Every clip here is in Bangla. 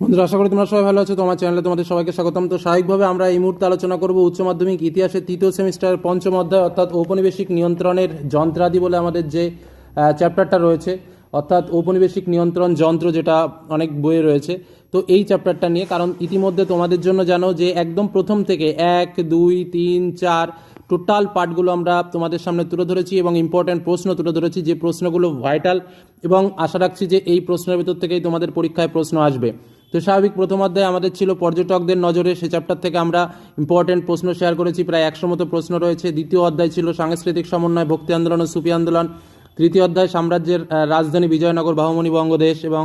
বন্ধুরা, আশা করি তোমরা সবাই ভালো আছো। তোমার চ্যানেলে তোমাদের সবাইকে স্বাগতম। তো স্বাভাবিকভাবে আমরা এই মুহূর্তে আলোচনা করব উচ্চ মাধ্যমিক ইতিহাসের তৃতীয় সেমিস্টার পঞ্চম অধ্যায়, অর্থাৎ ঔপনিবেশিক নিয়ন্ত্রণের যন্ত্রাদি বলে আমাদের যে চ্যাপ্টারটা রয়েছে, অর্থাৎ ঔপনিবেশিক নিয়ন্ত্রণ যন্ত্র যেটা অনেক বইয়ে রয়েছে। তো এই চ্যাপ্টারটা নিয়ে, কারণ ইতিমধ্যে তোমাদের জন্য জানো যে, একদম প্রথম থেকে এক, দুই, তিন, চার টোটাল পার্টগুলো আমরা তোমাদের সামনে তুলে ধরেছি এবং ইম্পর্ট্যান্ট প্রশ্ন তুলে ধরেছি যে প্রশ্নগুলো ভাইটাল এবং আশা রাখছি যে এই প্রশ্নের ভিতর থেকেই তোমাদের পরীক্ষায় প্রশ্ন আসবে। তো স্বাভাবিক প্রথম অধ্যায় আমাদের ছিল পর্যটকদের নজরে। সে চ্যাপ্টার থেকে আমরা ইম্পর্টেন্ট প্রশ্ন শেয়ার করেছি, প্রায় একশো মতো প্রশ্ন রয়েছে। দ্বিতীয় অধ্যায় ছিল সাংস্কৃতিক সমন্বয়, ভক্তি আন্দোলন ও সুফি আন্দোলন। তৃতীয় অধ্যায় সাম্রাজ্যের রাজধানী বিজয়নগর বাহুমণি বঙ্গদেশ এবং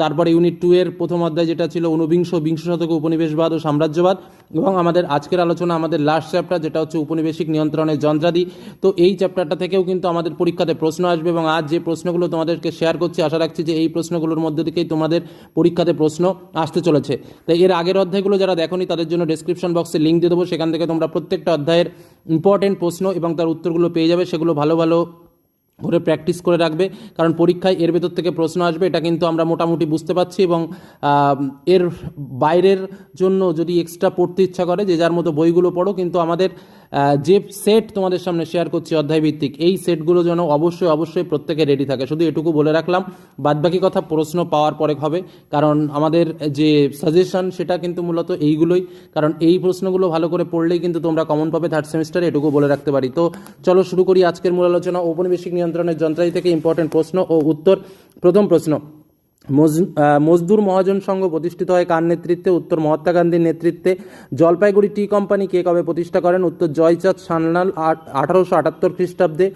তারপরে ইউনিট টু এর প্রথম অধ্যায় যেটা ছিল ঊনবিংশ, বিংশ শতকে উপনিবেশবাদ ও সাম্রাজ্যবাদ এবং আমাদের আজকের আলোচনা, আমাদের লাস্ট চ্যাপ্টার যেটা হচ্ছে উপনিবেশিক নিয়ন্ত্রণের যন্ত্রাদি। তো এই চ্যাপ্টারটা থেকেও কিন্তু আমাদের পরীক্ষাতে প্রশ্ন আসবে এবং আজ যে প্রশ্নগুলো তোমাদেরকে শেয়ার করছি, আশা রাখছি যে এই প্রশ্নগুলোর মধ্যে থেকেই তোমাদের পরীক্ষাতে প্রশ্ন আসতে চলেছে। তাই এর আগের অধ্যায়গুলো যারা দেখোনি, তাদের জন্য ডেসক্রিপশন বক্সে লিঙ্ক দিয়ে দেবো। সেখান থেকে তোমরা প্রত্যেকটা অধ্যায়ের ইম্পর্টেন্ট প্রশ্ন এবং তার উত্তরগুলো পেয়ে যাবে। সেগুলো ভালো ভালো করে প্র্যাকটিস করে রাখবে। কারণ পরীক্ষায় এর ভেতর থেকে প্রশ্ন আসবে, এটা কিন্তু আমরা মোটামুটি বুঝতে পারছি এবং এর বাইরের জন্য যদি এক্সট্রা পড়তে ইচ্ছা করে, যে যার মতো বইগুলো পড়ো, কিন্তু আমাদের যে সেট তোমাদের সামনে শেয়ার করছি অধ্যায় ভিত্তিক এই সেটগুলো যেন অবশ্যই অবশ্যই প্রত্যেকে রেডি থাকে। শুধু এটুকু বলে রাখলাম, বাদবাকি কথা প্রশ্ন পাওয়ার পরে হবে, কারণ আমাদের যে সাজেশন সেটা কিন্তু মূলত এইগুলোই, কারণ এই প্রশ্নগুলো ভালো করে পড়লেই কিন্তু তোমরা কমন পাবে থার্ড সেমিস্টারে এটুকু বলে রাখতে পারি। তো চলো শুরু করি আজকের মূল আলোচনা, ঔপনিবেশিক নিয়ন্ত্রণের যন্ত্রাদি থেকে ইম্পর্টেন্ট প্রশ্ন ও উত্তর। প্রথম প্রশ্ন মজদুর মহাজন সংঘ প্রতিষ্ঠিত হয় কার নেতৃত্বে? উত্তর মহাত্মা গান্ধীর নেতৃত্বে। জলপাইগুড়ি টি কোম্পানি কে কবে প্রতিষ্ঠা করেন? উত্তর জয়চাঁদ সান্যাল আঠারোশো আটাত্তর খ্রিস্টাব্দে।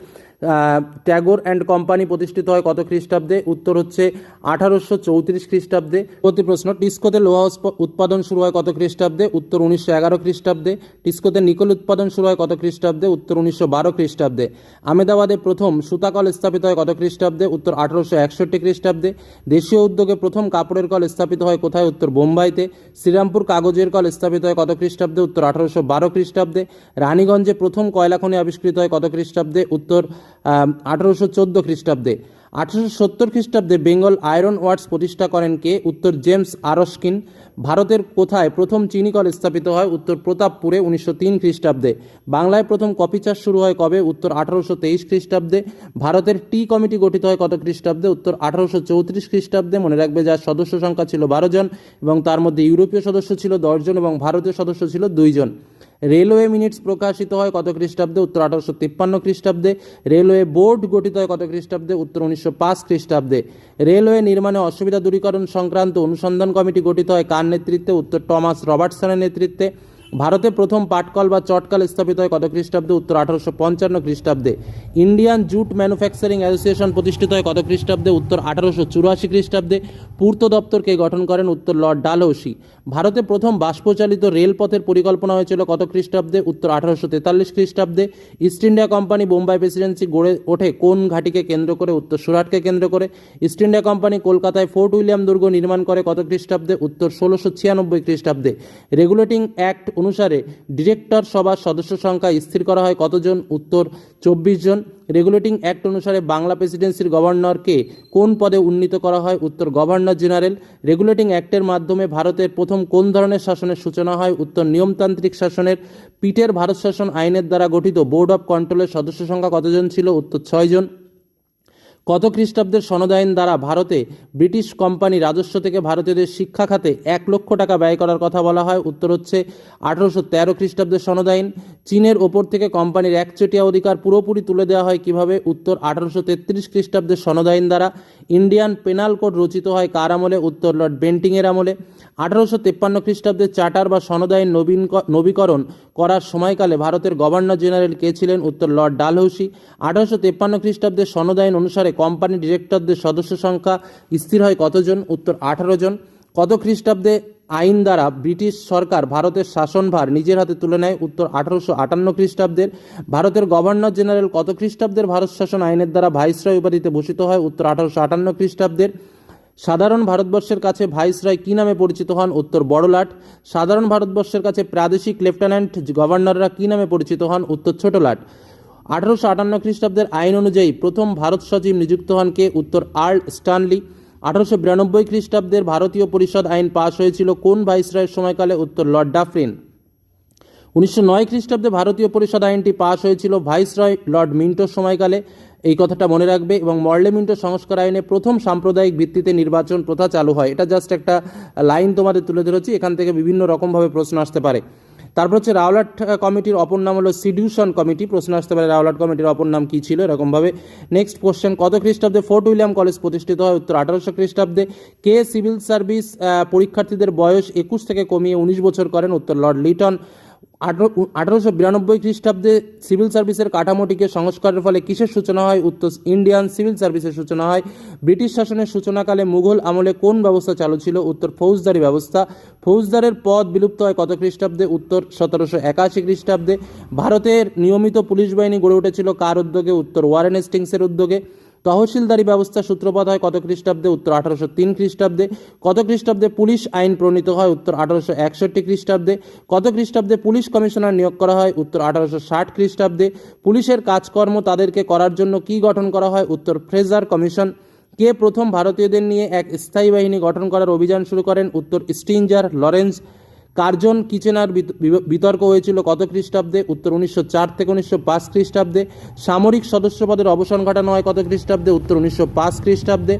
ট্যাগোর অ্যান্ড কোম্পানি প্রতিষ্ঠিত হয় কত খ্রিস্টাব্দে? উত্তর হচ্ছে আঠারোশো চৌত্রিশ খ্রিস্টাব্দে। প্রতি প্রশ্ন, টিস্কোতে লোহা উৎপাদন শুরু হয় কত খ্রিস্টাব্দে? উত্তর উনিশশো এগারো খ্রিস্টাব্দে। টিস্কোতে নিকল উৎপাদন শুরু হয় কত খ্রিস্টাব্দে? উত্তর উনিশশো বারো খ্রিস্টাব্দে। আমেদাবাদে প্রথম সুতাকল স্থাপিত হয় কত খ্রিস্টাব্দে? উত্তর আঠারোশো একষট্টি খ্রিস্টাব্দে। দেশীয় উদ্যোগে প্রথম কাপড়ের কল স্থাপিত হয় কোথায়? উত্তর বোম্বাইতে। শ্রীরামপুর কাগজের কল স্থাপিত হয় কত খ্রিস্টাব্দে? উত্তর আঠারোশো বারো খ্রিস্টাব্দে। রানীগঞ্জে প্রথম কয়লা খনি আবিষ্কৃত হয় কত খ্রিস্টাব্দে? উত্তর আঠারোশো চোদ্দ খ্রিস্টাব্দে। আঠারোশো সত্তর খ্রিস্টাব্দে বেঙ্গল আয়রন ওয়ার্কস প্রতিষ্ঠা করেন কে? উত্তর জেমস আরস্কিন। ভারতের কোথায় প্রথম চিনি কল স্থাপিত হয়? উত্তর প্রতাপপুরে উনিশশো তিন খ্রিস্টাব্দে। বাংলায় প্রথম কপি চাষ শুরু হয় কবে? উত্তর আঠারোশো তেইশ খ্রিস্টাব্দে। ভারতের টি কমিটি গঠিত হয় কত খ্রিস্টাব্দে? উত্তর আঠারোশো চৌত্রিশ খ্রিস্টাব্দে। মনে রাখবে যার সদস্য সংখ্যা ছিল বারো জন এবং তার মধ্যে ইউরোপীয় সদস্য ছিল দশজন এবং ভারতীয় সদস্য ছিল দুইজন রেলওয়ে মিনিটস প্রকাশিত হয় কত খ্রিস্টাব্দে? উত্তর আঠারোশো তিপ্পান্ন খ্রিস্টাব্দে। রেলওয়ে বোর্ড গঠিত হয় কত খ্রিস্টাব্দে? উত্তর উনিশশো পাঁচ খ্রিস্টাব্দে। রেলওয়ে নির্মাণে অসুবিধা দূরীকরণ সংক্রান্ত অনুসন্ধান কমিটি গঠিত হয় কার নেতৃত্বে? উত্তর টমাস রবার্টসনের নেতৃত্বে। ভারতে প্রথম পাটকল বা চটকল স্থাপিত হয় কত খ্রিস্টাব্দে? উত্তর আঠারোশো পঞ্চান্ন খ্রিস্টাব্দে। ইন্ডিয়ান জুট ম্যানুফ্যাকচারিং অ্যাসোসিয়েশন প্রতিষ্ঠিত হয় কত খ্রিস্টাব্দে? উত্তর আঠারোশো চুরাশি খ্রিস্টাব্দে। পূর্ত দপ্তরকে গঠন করেন উত্তর লর্ড ডালহৌসি। ভারতে প্রথম বাষ্পচালিত রেলপথের পরিকল্পনা হয়েছিল কত খ্রিস্টাব্দে? উত্তর আঠারোশো তেতাল্লিশ খ্রিস্টাব্দে। East India company Bombay presidency গড়ে ওঠে কোন ঘাটিকে কেন্দ্র করে? উত্তর সুরাটকে কেন্দ্র করে। ইস্ট ইন্ডিয়া কোম্পানি কলকাতায় ফোর্ট উইলিয়াম দুর্গ নির্মাণ করে কত খ্রিস্টাব্দে? উত্তর ষোলোশো ছিয়ানব্বই খ্রিস্টাব্দে। রেগুলেটিং অ্যাক্ট অনুসারে ডিরেক্টর সভার সদস্য সংখ্যা স্থির করা হয় কতজন? উত্তর, চব্বিশ জন। রেগুলেটিং অ্যাক্ট অনুসারে বাংলা প্রেসিডেন্সির গভর্নরকে কোন পদে উন্নীত করা হয়? উত্তর, গভর্নর জেনারেল। রেগুলেটিং অ্যাক্টের মাধ্যমে ভারতের প্রথম কোন ধরনের শাসনের সূচনা হয়? উত্তর, নিয়মতান্ত্রিক শাসনের পিটের ভারত শাসন আইনের দ্বারা গঠিত বোর্ড অফ কন্ট্রোলের সদস্য সংখ্যা কতজন ছিল? উত্তর ছয়জন কত খ্রিস্টাব্দের সনদ আইন দ্বারা ভারতে ব্রিটিশ কোম্পানি রাজস্ব থেকে ভারতীয়দের শিক্ষা খাতে এক লক্ষ টাকা ব্যয় করার কথা বলা হয়? উত্তর হচ্ছে আঠারোশো তেরো খ্রিস্টাব্দের সনদ আইন চীনের ওপর থেকে কোম্পানির একচেটিয়া অধিকার পুরোপুরি তুলে দেওয়া হয় কীভাবে? উত্তর আঠারোশো তেত্রিশ খ্রিস্টাব্দের সনদ আইন দ্বারা ইন্ডিয়ান পেনাল কোড রচিত হয় কার আমলে? উত্তর লর্ড বেন্টিংয়ের আমলে। আঠারোশো তেপ্পান্ন খ্রিস্টাব্দে চার্টার বা সনদ আইন নবীন নবীকরণ করার সময়কালে ভারতের গভর্নর জেনারেল কে ছিলেন? উত্তর লর্ড ডালহৌসি। আঠারোশো তেপ্পান্ন খ্রিস্টাব্দের সনদ আইন অনুসারে কোম্পানি ডিরেক্টরদের সদস্য সংখ্যা স্থির হয় কতজন? উত্তর, আঠারো জন। কত খ্রিস্টাব্দে আইন দ্বারা ব্রিটিশ সরকার ভারতের শাসনভার নিজের হাতে তুলে নেয়? উত্তর, আঠারোশো আটান্ন খ্রিস্টাব্দের। ভারতের গভর্নর জেনারেল কত খ্রিস্টাব্দের? ভারত শাসন আইনের দ্বারা ভাইসরয় উপাধিতে ভূষিত হয়? উত্তর, আঠারোশো আটান্ন খ্রিস্টাব্দের। সাধারণ ভারতবর্ষের কাছে ভাইসরয় কী নামে পরিচিত হন? উত্তর, বড়লাট। সাধারণ ভারতবর্ষের কাছে প্রাদেশিক লেফটেন্যান্ট গভর্নররা কী নামে পরিচিত হন? উত্তর, ছোটলাট। আঠারোশো আটান্ন খ্রিস্টাব্দের আইন অনুযায়ী প্রথম ভারত সচিব নিযুক্ত হন কে? উত্তর আর্ল স্টানলি আঠারোশো বিরানব্বই খ্রিস্টাব্দের ভারতীয় পরিষদ আইন পাশ হয়েছিল কোন ভাইসরয়ের সময়কালে? উত্তর লর্ড ডাফরিন। উনিশশো নয় খ্রিস্টাব্দে ভারতীয় পরিষদ আইনটি পাশ হয়েছিল ভাইসরয় লর্ড মিন্টোর সময়কালে। এই কথাটা মনে রাখবে এবং মর্লে মিন্টো সংস্কার আইনে প্রথম সাম্প্রদায়িক ভিত্তিতে নির্বাচন প্রথা চালু হয়। এটা জাস্ট একটা লাইন তোমাদের তুলে ধরেছি। এখান থেকে বিভিন্ন রকমভাবে প্রশ্ন আসতে পারে। তারপর হচ্ছে রাওলাট কমিটির অপর নাম হলো সিডিউশন কমিটি। প্রশ্ন আসতে পারে রাওলাট কমিটির অপর নাম কী ছিল, এরকমভাবে। নেক্সট কোশ্চেন, কত খ্রিস্টাব্দে ফোর্ট উইলিয়াম কলেজ প্রতিষ্ঠিত হয়? উত্তর, আঠারোশো খ্রিস্টাব্দে। কে সিভিল সার্ভিস পরীক্ষার্থীদের বয়স একুশ থেকে কমিয়ে উনিশ বছর করেন? উত্তর, লর্ড লিটন। আঠারোশো বিরানব্বই খ্রিস্টাব্দে সিভিল সার্ভিসের কাঠামোটিকে সংস্কারের ফলে কিসের সূচনা হয়? উত্তর, ইন্ডিয়ান সিভিল সার্ভিসের সূচনা হয়। ব্রিটিশ শাসনের সূচনাকালে মুঘল আমলে কোন ব্যবস্থা চালু ছিল? উত্তর, ফৌজদারি ব্যবস্থা। ফৌজদারের পদ বিলুপ্ত হয় কত খ্রিস্টাব্দে? উত্তর, সতেরোশো একাশি খ্রিস্টাব্দে। ভারতের নিয়মিত পুলিশ বাহিনী গড়ে উঠেছিল কার উদ্যোগে? উত্তর, ওয়ারেন হেস্টিংসের উদ্যোগে। তহসিলদারি ব্যবস্থা সূত্রপাত হয় কত খ্রিস্টাব্দে? উত্তর আঠারোশো তিন খ্রিস্টাব্দে। কত খ্রিস্টাব্দে পুলিশ আইন প্রণীত হয়? উত্তর আঠারোশো একষট্টি খ্রিস্টাব্দে। কত খ্রিস্টাব্দে পুলিশ কমিশনার নিয়োগ করা হয়? উত্তর আঠারোশো ষাট খ্রিস্টাব্দে। পুলিশের কাজকর্ম তাদেরকে করার জন্য কি গঠন করা হয়? উত্তর ফ্রেজার কমিশন। কে প্রথম ভারতীয়দের নিয়ে এক স্থায়ী বাহিনী গঠন করার অভিযান শুরু করেন? উত্তর স্টিঞ্জার লরেন্স। কার্জন কিচেনার বিতর্ক হয়েছিল কত খ্রিস্টাব্দে? উত্তর উনিশশো চার থেকে উনিশশো পাঁচ খ্রিস্টাব্দে। সামরিক সদস্যপদের অবসান ঘটানো হয় কত খ্রিস্টাব্দে? উত্তর উনিশশো পাঁচ খ্রিস্টাব্দে।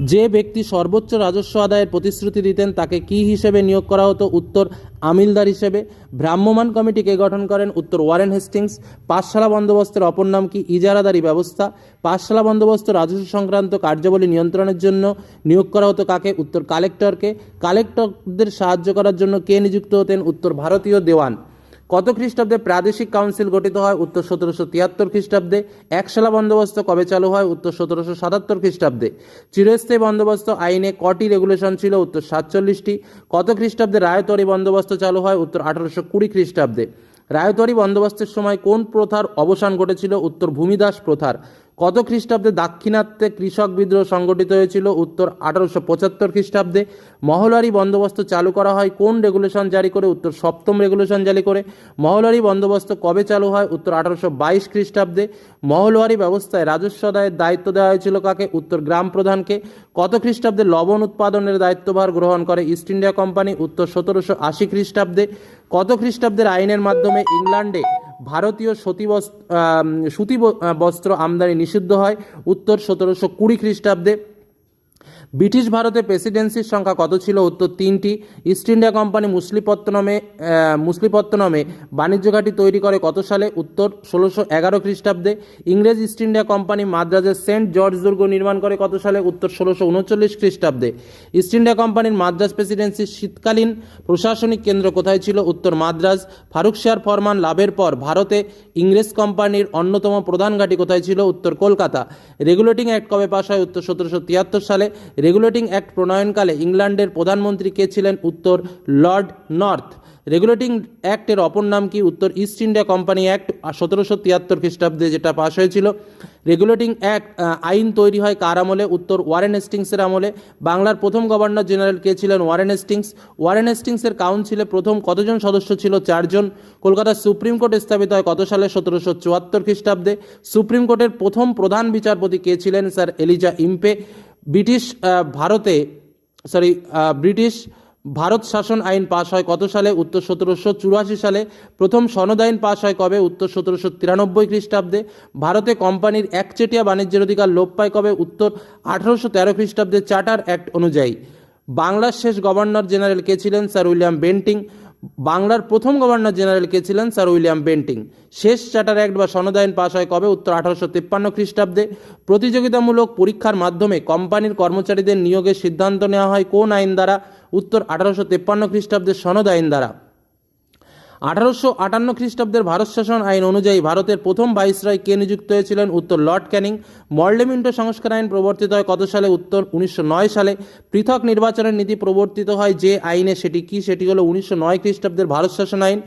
যে ব্যক্তি সর্বোচ্চ রাজস্ব আদায়ের প্রতিশ্রুতি দিতেন, তাকে কি হিসেবে নিয়োগ করা হতো? উত্তর, আমিলদার হিসেবে। ভ্রাম্যমাণ কমিটিকে গঠন করেন উত্তর ওয়ারেন হেস্টিংস। পাঠশালা বন্দোবস্তের অপর নাম কি? ইজারাদারি ব্যবস্থা। পাঠশালা বন্দোবস্ত রাজস্ব সংক্রান্ত কার্যাবলী নিয়ন্ত্রণের জন্য নিয়োগ করা হতো কাকে? উত্তর কালেক্টরকে। কালেক্টরদের সাহায্য করার জন্য কে নিযুক্ত হতেন? উত্তর ভারতীয় দেওয়ান। কত খ্রিস্টাব্দে প্রাদেশিক কাউন্সিল গঠিত হয়? উত্তর সতেরোশো তিয়াত্তর খ্রিস্টাব্দে। একশালা বন্দোবস্ত কবে চালু হয়? উত্তর সতেরোশো সাতাত্তর খ্রিস্টাব্দে। চিরস্থায়ী বন্দোবস্ত আইনে কটি রেগুলেশন ছিল? উত্তর সাতচল্লিশটি। কত খ্রিস্টাব্দে রায়তরি বন্দোবস্ত চালু হয়? উত্তর আঠারোশো কুড়ি খ্রিস্টাব্দে। রায়তরি বন্দোবস্তের সময় কোন প্রথার অবসান ঘটেছিল? উত্তর ভূমিদাস প্রথার। কত খ্রিস্টাব্দে দাক্ষিণাত্যে কৃষক বিদ্রোহ সংগঠিত হয়েছিল? উত্তর আঠারোশো পঁচাত্তর খ্রিস্টাব্দে। মহলারি বন্দোবস্ত চালু করা হয় কোন রেগুলেশন জারি করে? উত্তর সপ্তম রেগুলেশন জারি করে। মহলারি বন্দোবস্ত কবে চালু হয়? উত্তর আঠারোশো বাইশ খ্রিস্টাব্দে। মহলওয়ারি ব্যবস্থায় রাজস্ব দায়ের দায়িত্ব দেওয়া হয়েছিল কাকে? উত্তর গ্রাম প্রধানকে। কত খ্রিস্টাব্দে লবণ উৎপাদনের দায়িত্বভার গ্রহণ করে ইস্ট ইন্ডিয়া কোম্পানি? উত্তর সতেরোশো আশি খ্রিস্টাব্দে। কত খ্রিস্টাব্দের আইনের মাধ্যমে ইংল্যান্ডে ভারতীয় সতী বস্ত্র সুতি বস্ত্র আমদানি নিষিদ্ধ হয়। উত্তর সতেরোশো কুড়ি খ্রিস্টাব্দে ব্রিটিশ ভারতে প্রেসিডেন্সির সংখ্যা কত ছিল? উত্তর তিনটি। ইস্ট ইন্ডিয়া কোম্পানি মুসলিপত্তনমে মুসলিপত্তনমে বাণিজ্য ঘাঁটি তৈরি করে কত সালে? উত্তর, ষোলোশো এগারো খ্রিস্টাব্দে ইংরেজ ইস্ট ইন্ডিয়া কোম্পানি মাদ্রাজের সেন্ট জর্জ দুর্গ নির্মাণ করে কত সালে? উত্তর, ষোলোশো উনচল্লিশ খ্রিস্টাব্দে। ইস্ট ইন্ডিয়া কোম্পানির মাদ্রাজ প্রেসিডেন্সির শীতকালীন প্রশাসনিক কেন্দ্র কোথায় ছিল? উত্তর, মাদ্রাজ। ফারুক শাহর ফরমান লাভের পর ভারতে ইংরেজ কোম্পানির অন্যতম প্রধান ঘাঁটি কোথায় ছিল? উত্তর, কলকাতা। রেগুলেটিং অ্যাক্ট কবে পাশ হয়? উত্তর, সতেরোশো তিয়াত্তর সালে। রেগুলেটিং অ্যাক্ট প্রণয়নকালে ইংল্যান্ডের প্রধানমন্ত্রী কে ছিলেন? উত্তর, লর্ড নর্থ। রেগুলেটিং অ্যাক্টের অপর নাম কি? উত্তর, ইস্ট ইন্ডিয়া কোম্পানি অ্যাক্ট সতেরোশো তিয়াত্তর খ্রিস্টাব্দে যেটা পাশ হয়েছিল। রেগুলেটিং অ্যাক্ট আইন তৈরি হয় কার আমলে? উত্তর, ওয়ারেন হেস্টিংসের আমলে। বাংলার প্রথম গভর্নর জেনারেল কে ছিলেন? Warren Hastings. ওয়ারেন হেস্টিংসের কাউন্সিলে প্রথম কতজন সদস্য ছিল? চারজন। কলকাতার সুপ্রিম কোর্ট স্থাপিত হয় কত সালে? সতেরোশো চুয়াত্তর খ্রিস্টাব্দে। সুপ্রিম কোর্টের প্রথম প্রধান বিচারপতি কে ছিলেন? Sir Elijah Impey. ব্রিটিশ ভারতে সরি ব্রিটিশ ভারত শাসন আইন পাশ হয় কত সালে? উত্তর সতেরোশো চুরাশি সালে। প্রথম সনদ আইন পাশ হয় কবে? উত্তর সতেরোশো তিরানব্বই খ্রিস্টাব্দে। ভারতে কোম্পানির একচেটিয়া বাণিজ্যের অধিকার লোপ পায় কবে? উত্তর আঠারোশো তেরো খ্রিস্টাব্দে, চার্টার অ্যাক্ট অনুযায়ী। বাংলার শেষ গভর্নর জেনারেল কে ছিলেন? Sir William Bentinck. বাংলার প্রথম গভর্নর জেনারেল কে ছিলেন স্যার উইলিয়াম বেন্টিং। শেষ চার্টার অ্যাক্ট বা সনদ আইন পাশ হয় কবে? উত্তর আঠারোশো তিপ্পান্ন খ্রিস্টাব্দে। প্রতিযোগিতামূলক পরীক্ষার মাধ্যমে কোম্পানির কর্মচারীদের নিয়োগের সিদ্ধান্ত নেওয়া হয় কোন আইন দ্বারা? উত্তর আঠারোশো তিপ্পান্ন খ্রিস্টাব্দের সনদ আইন দ্বারা। আঠারোশো আটান্ন খ্রিস্টাব্দের ভারত শাসন আইন অনুযায়ী ভারতের প্রথম ভাইসরয় কে নিযুক্ত হয়েছিলেন? উত্তর লর্ড ক্যানিং। মর্লেমিন্টো সংস্কার আইন প্রবর্তিত হয় কত সালে? উত্তর উনিশশো নয় সালে। পৃথক নির্বাচনের নীতি প্রবর্তিত হয় যে আইনে সেটি কি? সেটি হলো উনিশশো নয় খ্রিস্টাব্দের ভারত শাসন আইন।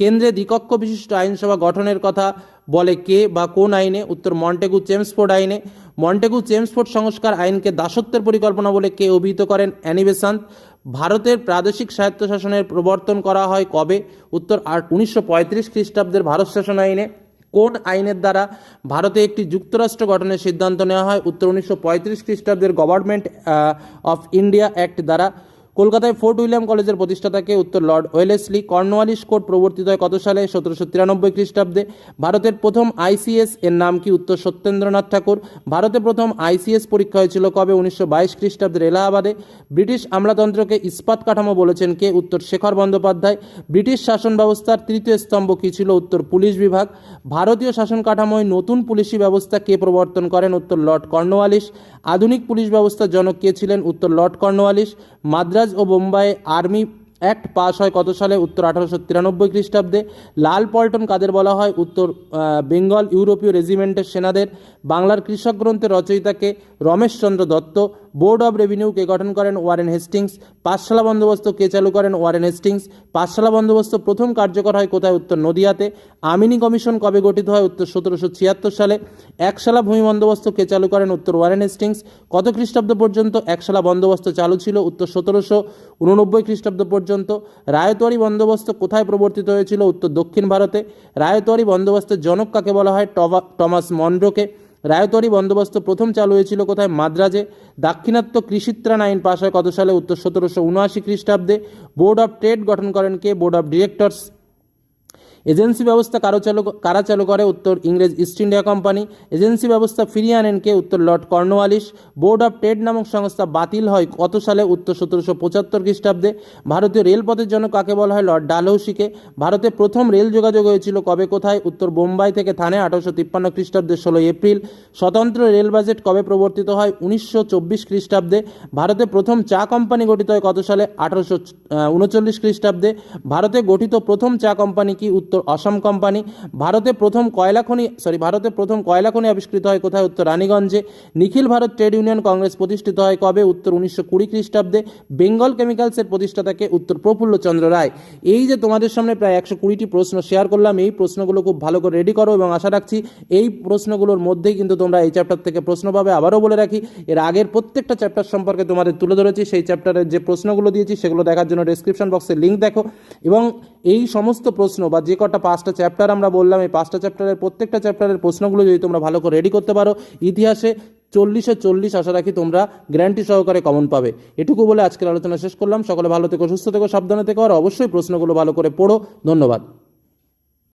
কেন্দ্রে দ্বিকক্ষ বিশিষ্ট আইনসভা গঠনের কথা বলে কে বা কোন আইনে? উত্তর মন্টেগু চেমসফোর্ড আইনে। মন্টেগু চেমসফোর্ড সংস্কার আইনকে দাসত্বের পরিকল্পনা বলে কে অভিহিত করেন? অ্যানিবেসান্ত ভারতের প্রাদেশিক স্বায়ত্তশাসনের প্রবর্তন করা হয় কবে? উত্তর আট উনিশশো পঁয়ত্রিশ খ্রিস্টাব্দের ভারত শাসন আইনে কোন আইনের দ্বারা ভারতে একটি যুক্তরাষ্ট্র গঠনের সিদ্ধান্ত নেওয়া হয়। উত্তর, উনিশশো পঁয়ত্রিশ খ্রিস্টাব্দের গভর্নমেন্ট অফ ইন্ডিয়া অ্যাক্ট দ্বারা কলকাতায় ফোর্ট উইলিয়াম কলেজের প্রতিষ্ঠাতাকে উত্তর লর্ড ওয়েলেসলি কর্নওয়ালিস কোর্ট প্রবর্তিত হয় কত সালে? সতেরোশো তিরানব্বই খ্রিস্টাব্দে। ভারতের প্রথম আইসিএস এর নাম কি উত্তর সত্যেন্দ্রনাথ ঠাকুর? ভারতে প্রথম আইসিএস পরীক্ষা হয়েছিল কবে? উনিশশো বাইশ খ্রিস্টাব্দের এলাহাবাদে। ব্রিটিশ আমলাতন্ত্রকে ইস্পাত কাঠামো বলেছেন কে? উত্তর শেখর বন্দ্যোপাধ্যায়। ব্রিটিশ শাসন ব্যবস্থার তৃতীয় স্তম্ভ কী ছিল? উত্তর পুলিশ বিভাগ। ভারতীয় শাসন কাঠামোয় নতুন পুলিশি ব্যবস্থা কে প্রবর্তন করেন? উত্তর লর্ড কর্নওয়ালিস আধুনিক পুলিশ ব্যবস্থার জনক কে ছিলেন? উত্তর লর্ড কর্নওয়ালিস মাদ্রাজ ও বোম্বাইয়ে আর্মি অ্যাক্ট পাস হয় কত সালে? উত্তর আঠারোশো তিরানব্বই খ্রিস্টাব্দে। লাল পল্টন কাদের বলা হয়? উত্তর বেঙ্গল ইউরোপীয় রেজিমেন্টের সেনাদের। বাংলার কৃষক গ্রন্থের রচয়িতাকে Rameshchandra Dutta. Board of revenue কে গঠন করেন ওয়ারেন হেস্টিংস। পাঠশালা বন্দোবস্ত কে চালু করেন? Warren Hastings. পাঠশালা বন্দোবস্ত প্রথম কার্যকর হয় কোথায়? উত্তর নদিয়াতে। আমিনি কমিশন কবে গঠিত হয়? উত্তর সতেরোশো ছিয়াত্তর সালে। একশালা ভূমি বন্দোবস্ত কে চালু করেন? উত্তর ওয়ারেন হেস্টিংস। কত খ্রিস্টাব্দ পর্যন্ত একশালা বন্দোবস্ত চালু ছিল? উত্তর সতেরোশো উননব্বই খ্রিস্টাব্দ পর্যন্ত। রায়তোয়ারি বন্দোবস্ত কোথায় প্রবর্তিত হয়েছিল? উত্তর দক্ষিণ ভারতে। রায়তোয়ারি বন্দোবস্তের জনক কাকে বলা হয়? টমা টমাস মন্ড্রোকে রায়তোয়ারি বন্দোবস্ত প্রথম চালু হয়েছিল কোথায়? মাদ্রাজে। দাক্ষিণাত্য কৃষিত্রাণ আইন পাশ হয় কত সালে? উত্তর সতেরোশো উনআশি খ্রিস্টাব্দে। বোর্ড অফ ট্রেড গঠন করেন কে? Board of directors. এজেন্সি ব্যবস্থা কারও চালু কারা চালু করে? উত্তর ইংরেজ ইস্ট ইন্ডিয়া কোম্পানি। এজেন্সি ব্যবস্থা ফিরিয়ে আনেন কে? উত্তর lord Cornwallis board of trade নামক সংস্থা বাতিল হয় কত সালে? উত্তর সতেরোশো পঁচাত্তর খ্রিস্টাব্দে। ভারতীয় রেলপথের জন্য কাকে বলা হয়? লর্ড ডালহৌসিকে। ভারতে প্রথম রেল যোগাযোগ হয়েছিল কবে? কোথায়? উত্তর বোম্বাই থেকে থানে আঠারোশো তিপ্পান্ন খ্রিস্টাব্দে ষোলো এপ্রিল। স্বতন্ত্র রেল বাজেট কবে প্রবর্তিত হয়? উনিশশো চব্বিশ খ্রিস্টাব্দে। ভারতে প্রথম চা কোম্পানি গঠিত হয় কত সালে? আঠারোশো উনচল্লিশ খ্রিস্টাব্দে। ভারতে গঠিত প্রথম চা কোম্পানি কি? উত্তর অসম কোম্পানি। ভারতে প্রথম কয়লা খনি সরি ভারতে প্রথম কয়লা খনি আবিষ্কৃত হয় কোথায়? উত্তর রানীগঞ্জে। নিখিল ভারত ট্রেড ইউনিয়ন কংগ্রেস প্রতিষ্ঠিত হয় কবে? উত্তর উনিশশো কুড়ি খ্রিস্টাব্দে। বেঙ্গল কেমিক্যালসের প্রতিষ্ঠাতাকে উত্তর প্রফুল্লচন্দ্র রায়। এই যে তোমাদের সামনে প্রায় একশো কুড়িটি প্রশ্ন শেয়ার করলাম, এই প্রশ্নগুলো খুব ভালো করে রেডি করো এবং আশা রাখছি এই প্রশ্নগুলোর মধ্যেই কিন্তু তোমরা এই চ্যাপ্টার থেকে প্রশ্ন পাবে। আবারও বলে রাখি, এর আগের প্রত্যেকটা চ্যাপ্টার সম্পর্কে তোমাদের তুলে ধরেছি। সেই চ্যাপ্টারের যে প্রশ্নগুলো দিয়েছি, সেগুলো দেখার জন্য ডেসক্রিপশন বক্সে লিঙ্ক দেখো। এবং এই সমস্ত প্রশ্ন বা যে কটা পাঁচটা চ্যাপ্টার আমরা বললাম, এই পাঁচটা চ্যাপ্টারের প্রত্যেকটা চ্যাপ্টারের প্রশ্নগুলো যদি তোমরা ভালো করে রেডি করতে পারো, ইতিহাসে চল্লিশে চল্লিশ আশা রাখি তোমরা গ্যারান্টি সহকারে কমন পাবে। এটুকু বলে আজকের আলোচনা শেষ করলাম। সকলে ভালো থেকো, সুস্থ থেকো, সাবধানে থেকো, আর অবশ্যই প্রশ্নগুলো ভালো করে পড়ো। ধন্যবাদ।